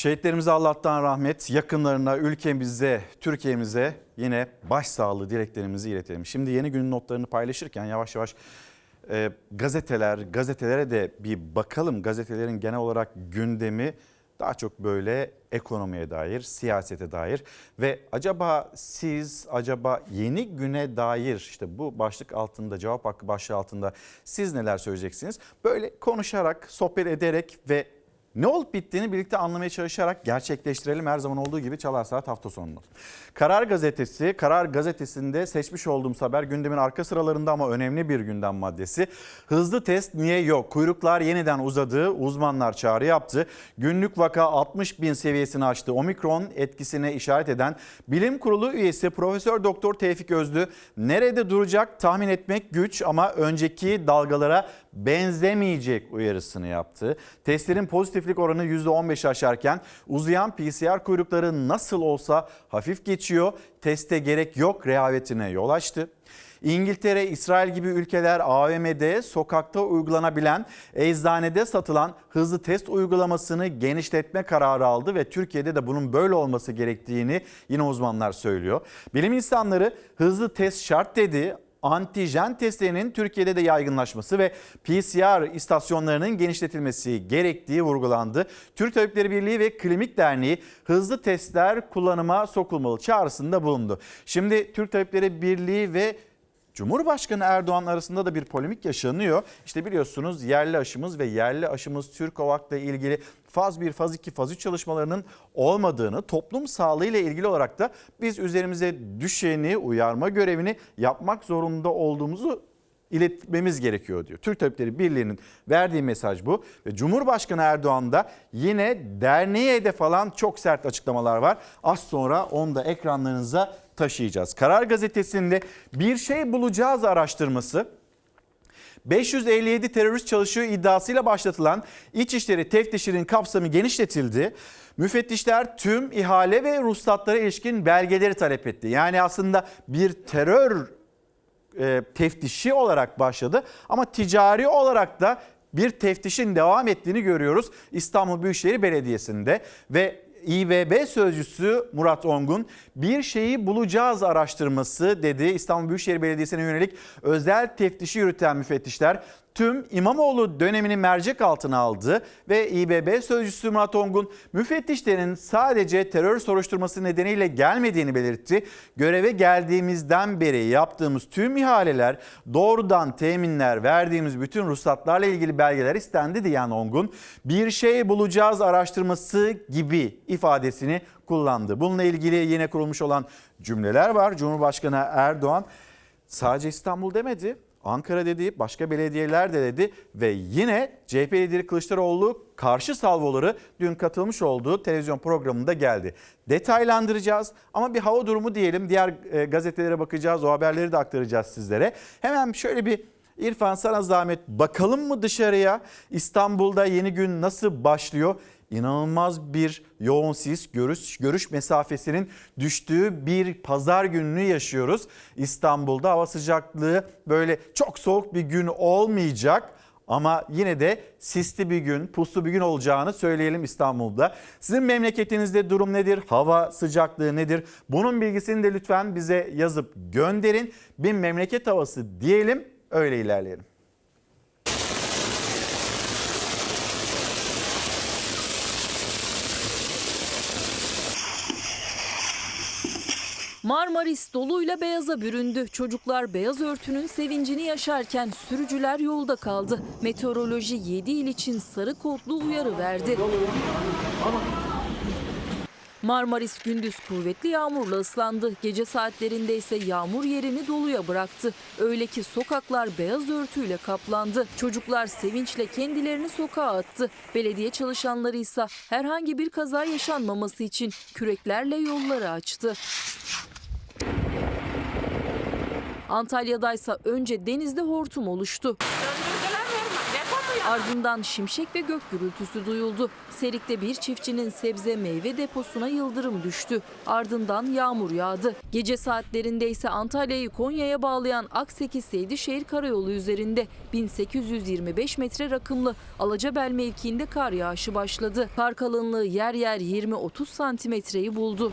Şehitlerimize Allah'tan rahmet, yakınlarına, ülkemize, Türkiye'mize yine başsağlığı dileklerimizi iletelim. Şimdi yeni günün notlarını paylaşırken yavaş yavaş e, gazeteler, gazetelere de bir bakalım. Gazetelerin genel olarak gündemi daha çok böyle ekonomiye dair, siyasete dair ve acaba siz acaba yeni güne dair işte bu başlık altında cevap hakkı başlığı altında siz neler söyleyeceksiniz? Böyle konuşarak, sohbet ederek ve ne olup bittiğini birlikte anlamaya çalışarak gerçekleştirelim her zaman olduğu gibi Çalar Saat hafta sonunu. Karar Gazetesi, Karar Gazetesi'nde seçmiş olduğum haber gündemin arka sıralarında ama önemli bir gündem maddesi. Hızlı test niye yok? Kuyruklar yeniden uzadı, uzmanlar çağrı yaptı. Günlük vaka 60 bin seviyesini aştı. Omikron etkisine işaret eden Bilim Kurulu üyesi Profesör Doktor Tevfik Özlü nerede duracak tahmin etmek güç ama önceki dalgalara benzemeyecek uyarısını yaptı. Testlerin pozitiflik oranı %15 aşarken uzayan PCR kuyrukları nasıl olsa hafif geçiyor. Teste gerek yok rehavetine yol açtı. İngiltere, İsrail gibi ülkeler AVM'de sokakta uygulanabilen, eczanede satılan hızlı test uygulamasını genişletme kararı aldı ve Türkiye'de de bunun böyle olması gerektiğini yine uzmanlar söylüyor. Bilim insanları hızlı test şart dedi antijen testlerinin Türkiye'de de yaygınlaşması ve PCR istasyonlarının genişletilmesi gerektiği vurgulandı. Türk Tabipleri Birliği ve Klinik Derneği hızlı testler kullanıma sokulmalı çağrısında bulundu. Şimdi Türk Tabipleri Birliği ve Cumhurbaşkanı Erdoğan arasında da bir polemik yaşanıyor. İşte biliyorsunuz yerli aşımız ve yerli aşımız Türkovak'la ilgili faz 1, faz 2, faz 3 çalışmalarının olmadığını, toplum sağlığı ile ilgili olarak da biz üzerimize düşeni, uyarma görevini yapmak zorunda olduğumuzu iletmemiz gerekiyor diyor. Türk Tabipleri Birliği'nin verdiği mesaj bu ve Cumhurbaşkanı Erdoğan da yine derneğe hedef falan çok sert açıklamalar var. Az sonra onu da ekranlarınıza taşıyacağız. Karar Gazetesi'nde bir şey bulacağız araştırması 557 terörist çalışıyor iddiasıyla başlatılan İçişleri teftişinin kapsamı genişletildi. Müfettişler tüm ihale ve ruhsatlara ilişkin belgeleri talep etti. Yani aslında bir terör e, teftişi olarak başladı ama ticari olarak da bir teftişin devam ettiğini görüyoruz İstanbul Büyükşehir Belediyesi'nde ve İBB sözcüsü Murat Ongun bir şeyi bulacağız araştırması dedi. İstanbul Büyükşehir Belediyesi'ne yönelik özel teftişi yürüten müfettişler tüm İmamoğlu dönemini mercek altına aldı ve İBB sözcüsü Murat Ongun müfettişlerin sadece terör soruşturması nedeniyle gelmediğini belirtti. Göreve geldiğimizden beri yaptığımız tüm ihaleler, doğrudan teminler, verdiğimiz bütün ruhsatlarla ilgili belgeler istendi diyen Ongun, bir şey bulacağız araştırması gibi ifadesini kullandı. Bununla ilgili yine kurulmuş olan cümleler var. Cumhurbaşkanı Erdoğan sadece İstanbul demedi. Ankara dedi, başka belediyeler de dedi ve yine CHP lideri Kılıçdaroğlu karşı salvoları dün katılmış olduğu televizyon programında geldi. Detaylandıracağız ama bir hava durumu diyelim. Diğer e, gazetelere bakacağız, o haberleri de aktaracağız sizlere. Hemen şöyle bir İrfan sana zahmet bakalım mı dışarıya? İstanbul'da yeni gün nasıl başlıyor? İnanılmaz bir yoğun sis görüş, görüş mesafesinin düştüğü bir pazar gününü yaşıyoruz. İstanbul'da hava sıcaklığı böyle çok soğuk bir gün olmayacak. Ama yine de sisli bir gün, puslu bir gün olacağını söyleyelim İstanbul'da. Sizin memleketinizde durum nedir? Hava sıcaklığı nedir? Bunun bilgisini de lütfen bize yazıp gönderin. Bir memleket havası diyelim, öyle ilerleyelim. Marmaris doluyla beyaza büründü. Çocuklar beyaz örtünün sevincini yaşarken sürücüler yolda kaldı. Meteoroloji 7 il için sarı kodlu uyarı verdi. Marmaris gündüz kuvvetli yağmurla ıslandı. Gece saatlerinde ise yağmur yerini doluya bıraktı. Öyle ki sokaklar beyaz örtüyle kaplandı. Çocuklar sevinçle kendilerini sokağa attı. Belediye çalışanları ise herhangi bir kaza yaşanmaması için küreklerle yolları açtı. Antalya'daysa önce denizde hortum oluştu. Ardından şimşek ve gök gürültüsü duyuldu. Serik'te bir çiftçinin sebze meyve deposuna yıldırım düştü. Ardından yağmur yağdı. Gece saatlerinde ise Antalya'yı Konya'ya bağlayan Akseki Seydişehir Karayolu üzerinde 1825 metre rakımlı Alacabel mevkiinde kar yağışı başladı. Kar kalınlığı yer yer 20-30 santimetreyi buldu.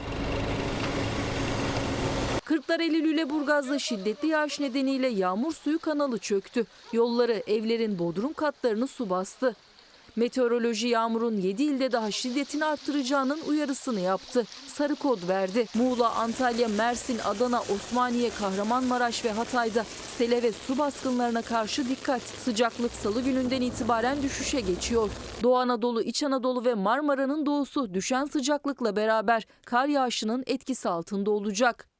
Kırklareli Lüleburgaz'da şiddetli yağış nedeniyle yağmur suyu kanalı çöktü. Yolları, evlerin bodrum katlarını su bastı. Meteoroloji yağmurun 7 ilde daha şiddetini arttıracağının uyarısını yaptı. Sarı kod verdi. Muğla, Antalya, Mersin, Adana, Osmaniye, Kahramanmaraş ve Hatay'da sele ve su baskınlarına karşı dikkat. Sıcaklık salı gününden itibaren düşüşe geçiyor. Doğu Anadolu, İç Anadolu ve Marmara'nın doğusu düşen sıcaklıkla beraber kar yağışının etkisi altında olacak.